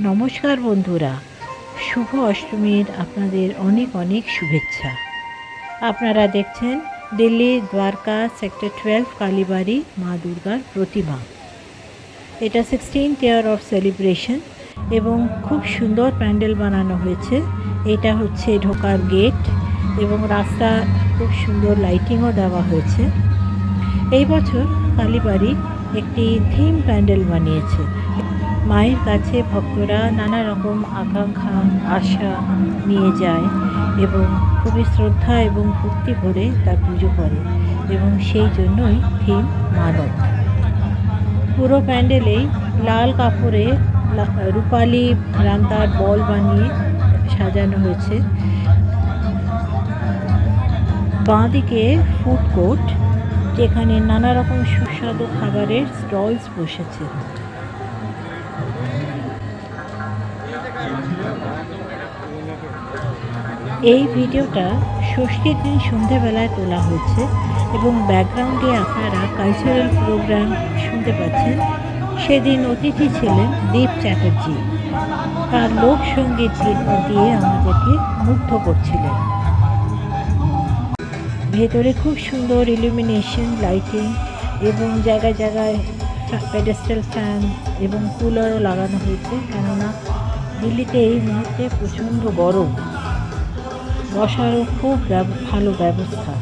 নমস্কার বন্ধুরা। শুভ অষ্টমীর আপনাদের অনেক অনেক শুভেচ্ছা। আপনারা দেখছেন দিল্লি দ্বারকা সেক্টর টুয়েলভ কালীবাড়ি মা দুর্গার প্রতিমা। এটা সিক্সটিন্থ ইয়ার অফ সেলিব্রেশন এবং খুব সুন্দর প্যান্ডেল বানানো হয়েছে। এটা হচ্ছে ঢোকার গেট এবং রাস্তা খুব সুন্দর লাইটিংও দেওয়া হয়েছে। এই বছর কালীবাড়ি একটি থিম প্যান্ডেল বানিয়েছে। মায়ের কাছে ভক্তরা নানা রকম আকাঙ্ক্ষা, আশা নিয়ে যায় এবং খুবই শ্রদ্ধা এবং ভক্তি ভরে তার পুজো করে এবং সেই জন্যই থিম মানব। পুরো প্যান্ডেলেই লাল কাপড়ে রূপালি রান্তার বল বানিয়ে সাজানো হয়েছে। বাঁদিকে ফুড কোর্ট যেখানে নানা রকম সুস্বাদু খাবারের স্টলস বসেছে। এই ভিডিওটা ষষ্ঠীর দিন সন্ধেবেলায় তোলা হয়েছে এবং ব্যাকগ্রাউন্ডে আপনারা কালচারাল প্রোগ্রাম শুনতে পাচ্ছেন। সেদিন অতিথি ছিলেন দীপ চ্যাটার্জি। তার লোকসঙ্গীত দিয়ে- আমাদেরকে মুগ্ধ করছিলেন। ভেতরে খুব সুন্দর ইলুমিনেশন লাইটিং এবং জায়গায় জায়গায় প্যাডেস্টাল ফ্যান এবং কুলারও লাগানো হয়েছে। কেননা দিল্লিতে এই মুহূর্তে প্রচণ্ড গরম। বসারও খুব ভালো ব্যবস্থা।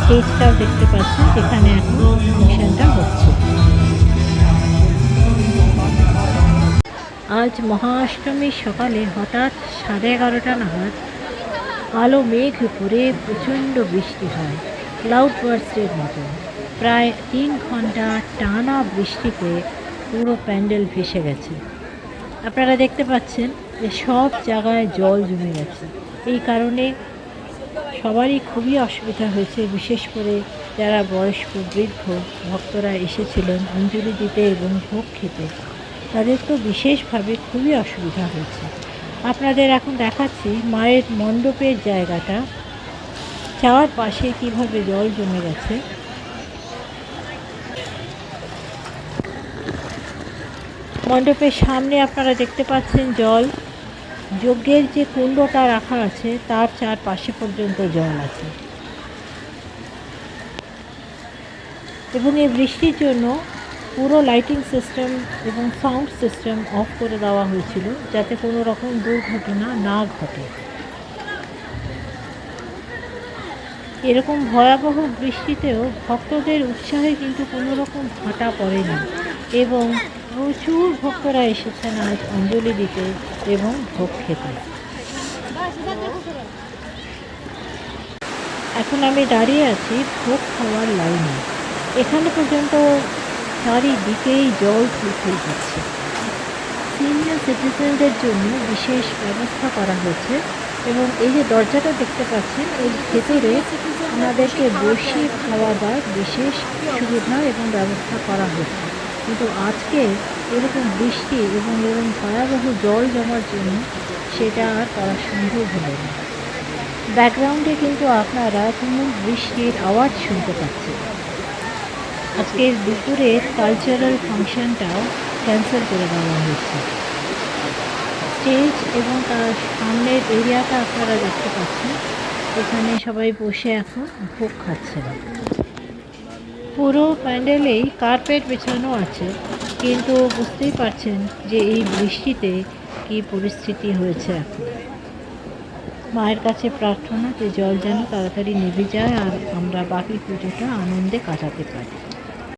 স্টেজটাও দেখতে পাচ্ছেন, যেখানে এখন হচ্ছে। আজ মহাষ্টমীর সকালে হঠাৎ সাড়ে এগারোটা নাগাদ কালো মেঘ উপরে প্রচণ্ড বৃষ্টি হয়। ক্লাউড বার্স্টের মতো। প্রায় তিন ঘণ্টা টানা বৃষ্টিতে পুরো প্যান্ডেল ভেসে গেছে। আপনারা দেখতে পাচ্ছেন যে সব জায়গায় জল জমে গেছে। এই কারণে সবারই খুবই অসুবিধা হয়েছে, বিশেষ করে যারা বয়স্ক, বৃদ্ধ ভক্তরা এসেছিলেন অঞ্জলি দিতে এবং ভোগ খেতে। তাদের তো বিশেষভাবে খুবই অসুবিধা হয়েছে। আপনাদের এখন দেখাচ্ছি মায়ের মণ্ডপের জায়গাটা। চার পাশে কীভাবে জল জমে গেছে। মণ্ডপের সামনে আপনারা দেখতে পাচ্ছেন জল। যজ্ঞের যে কুণ্ডটা রাখা আছে, তার চারপাশে পর্যন্ত জল আছে। এবং এই বৃষ্টির জন্য পুরো লাইটিং সিস্টেম এবং সাউন্ড সিস্টেম অফ করে দেওয়া হয়েছিল যাতে কোনো রকম দুর্ঘটনা না ঘটে। এরকম ভয়াবহ বৃষ্টিতেও ভক্তদের উৎসাহে কিন্তু কোনো রকম ভাটা পড়েনি এবং প্রচুর ভক্তরা এসেছেন আজ অঞ্জলি দিতে এবং ভোগ খেতে। এখন আমি দাঁড়িয়ে আছি ভোগ খাওয়ার লাইনে। এখানে পর্যন্ত চারিদিকেই জল ফুলফুল হচ্ছে সিনিয়র সিটিজেনদের জন্য বিশেষ ব্যবস্থা করা হয়েছে এবং এই যে দরজাটা দেখতে পাচ্ছেন, এর ভেতরে আমাদেরকে বসিয়ে খাওয়া দাওয়ার বিশেষ সুবিধা এবং ব্যবস্থা করা হয়েছে। কিন্তু আজকে এরকম বৃষ্টি এবং এরকম ভয়াবহ জল জমার জন্য সেটা আর করা সম্ভব হলো না। ব্যাকগ্রাউন্ডে কিন্তু আপনারা তুমুল বৃষ্টির আওয়াজ শুনতে পাচ্ছেন। আজকের দুপুরের কালচারাল ফাংশনটাও ক্যান্সেল করে দেওয়া হয়েছে। স্টেজ এবং তার সামনের এরিয়াটা আপনারা দেখতে পাচ্ছেন। এখানে সবাই বসে এখন ভোগ খাচ্ছেন। পুরো প্যান্ডেলেই কার্পেট বিছানো আছে, কিন্তু বুঝতেই পারছেন যে এই বৃষ্টিতে কি পরিস্থিতি হয়েছে এখন। মায়ের কাছে প্রার্থনা যে জল যেন তাড়াতাড়ি নেভে যায় আর আমরা বাকি পুজোটা আনন্দে কাটাতে পারি।